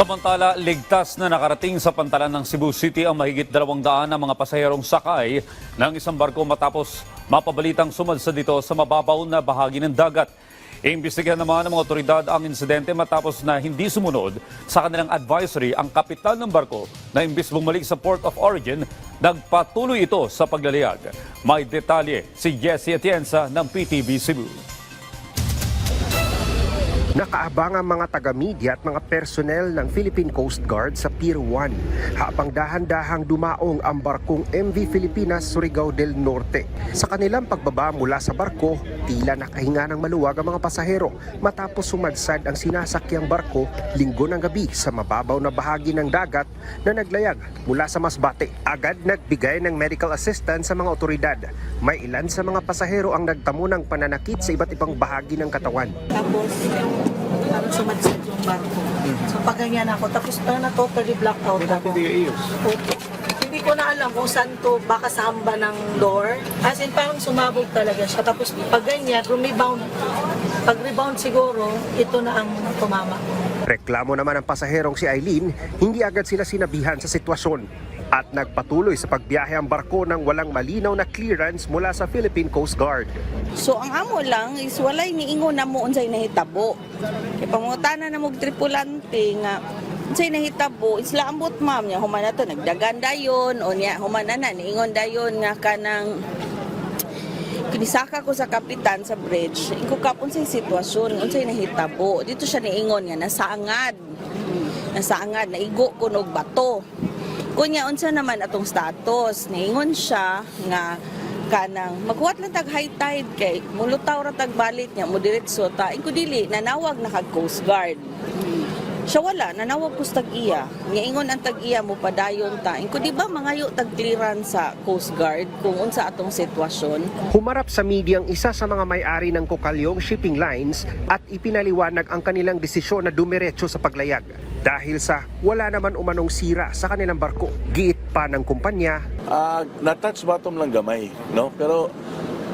Samantala, ligtas na nakarating sa pantalan ng Cebu City ang mahigit dalawang daan na mga pasahirong sakay ng isang barko matapos mapabalitang sumalsa dito sa mababaw na bahagi ng dagat. Imbestigahan naman ng mga otoridad ang insidente matapos na hindi sumunod sa kanilang advisory ang kapitan ng barko na imbis bumalik sa port of origin, nagpatuloy ito sa paglalayag. May detalye si Jesse Atienza ng PTV Cebu. Nakaabang ang mga taga-media at mga personnel ng Philippine Coast Guard sa Pier 1 habang dahan-dahang dumaong ang barkong MV Filipinas Surigao del Norte. Sa kanilang pagbaba mula sa barko, tila nakahinga ng maluwag ang mga pasahero matapos sumadsad ang sinasakyang barko linggo ng gabi sa mababaw na bahagi ng dagat na naglayag mula sa Masbate. Agad nagbigay ng medical assistance sa mga otoridad. May ilan sa mga pasahero ang nagtamo ng pananakit sa iba't ibang bahagi ng katawan. Tapos, parang sumadsad yung barko. So, pag ganyan ako, tapos parang na totally blacked out ako. Opo. Hindi ko na alam kung saan to, baka sa hamba ng door. As in, parang sumabog talaga siya. Tapos, pag ganyan, rebound. Pag rebound siguro, ito na ang tumama. Reklamo naman ng pasaherong si Eileen, hindi agad sila sinabihan sa sitwasyon at nagpatuloy sa pagbiyahe ang barko ng walang malinaw na clearance mula sa Philippine Coast Guard. So ang amo lang is walay niingon na mo unsay nahitabo. Kay pangutana na mog tripulante nga unsay nahitabo? Isla ambot ma'am. Niya human na to nagdagan dayon. O niya human na na niingon dayon nga kanang kinisaka ko sa kapitan sa bridge. Iko kap unsay sitwasyon? Unsay nahitabo? Dito siya niingon nga nasaangad. Nasaangad naigo ko og bato kunya unsa naman atong status? Niingon siya nga kanang magkuwat lang tag high tide kay mulutaw ra tag balit niya mo diretso ta. Ko dili nanawag na kag coast guard. Siya wala nanawag ko tag iya. Nga ingon ang tag iya mo padayon ta. Ko di ba mangayo tag clearance sa coast guard kung unsa atong sitwasyon? Humarap sa media ang isa sa mga may-ari ng Kokalyong Shipping Lines at ipinaliwanag ang kanilang desisyon na dumiretso sa paglayag dahil sa wala naman umanong sira sa kanilang barko. Giit pa ng kumpanya, Ah, na-touch bottom lang gamay, no? Pero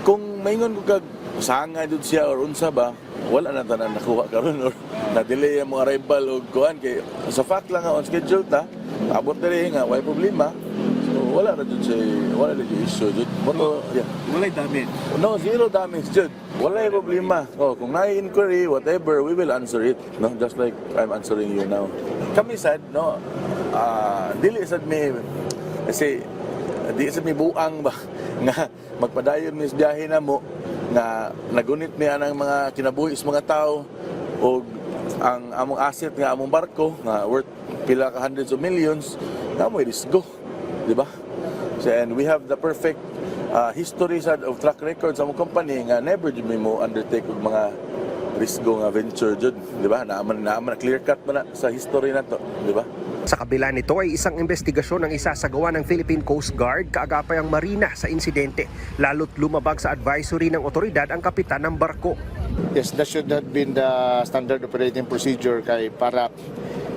kung maingon ko kag sanga jud siya or unsa ba, wala na tanan nakuha karon or na-delay ang mga arrival og kuan kay sa fact lang on schedule ta, abot diri nga way problema. Wala na jud siya, wala na jud issue jud. Pero yeah. Walay damage. No, zero damage jud. Wala yung problema. Oh, kung na inquiry, whatever, we will answer it. No, just like I'm answering you now. Kami sad, no, ah, dili sad mi, kasi, di sad mi buang ba, nga magpadayon mi sa biyahe na mo, nga nagunit mi anang mga kinabuhi sa mga tao, o ang among asset nga among barko, nga worth pila ka hundreds of millions, na mo go. Di ba? So, and we have the perfect uh, history sad of track record sa among company nga never jud mo undertake og mga risgo nga venture jud, di ba? Naaman naaman na clear cut man na sa history na to, di ba? Sa kabila nito ay isang investigasyon ang isasagawa ng Philippine Coast Guard kaagapay ang marina sa insidente. Lalo't lumabag sa advisory ng otoridad ang kapitan ng barko. Yes, that should have been the standard operating procedure kay para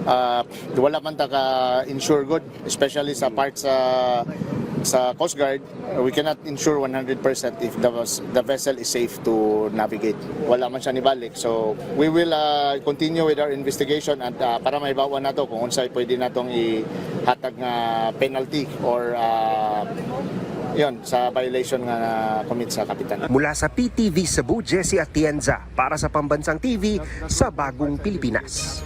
uh, wala man ta ka insure good especially sa parts sa sa Coast Guard we cannot insure 100% if the, the vessel is safe to navigate. Wala man siya nibalik. So we will uh, continue with our investigation at uh, para may bawa na to kung unsay pwede natong ihatag nga penalty or uh, yon sa violation nga na commit sa kapitan. Mula sa PTV Cebu, Jesse Atienza para sa Pambansang TV sa Bagong Pilipinas.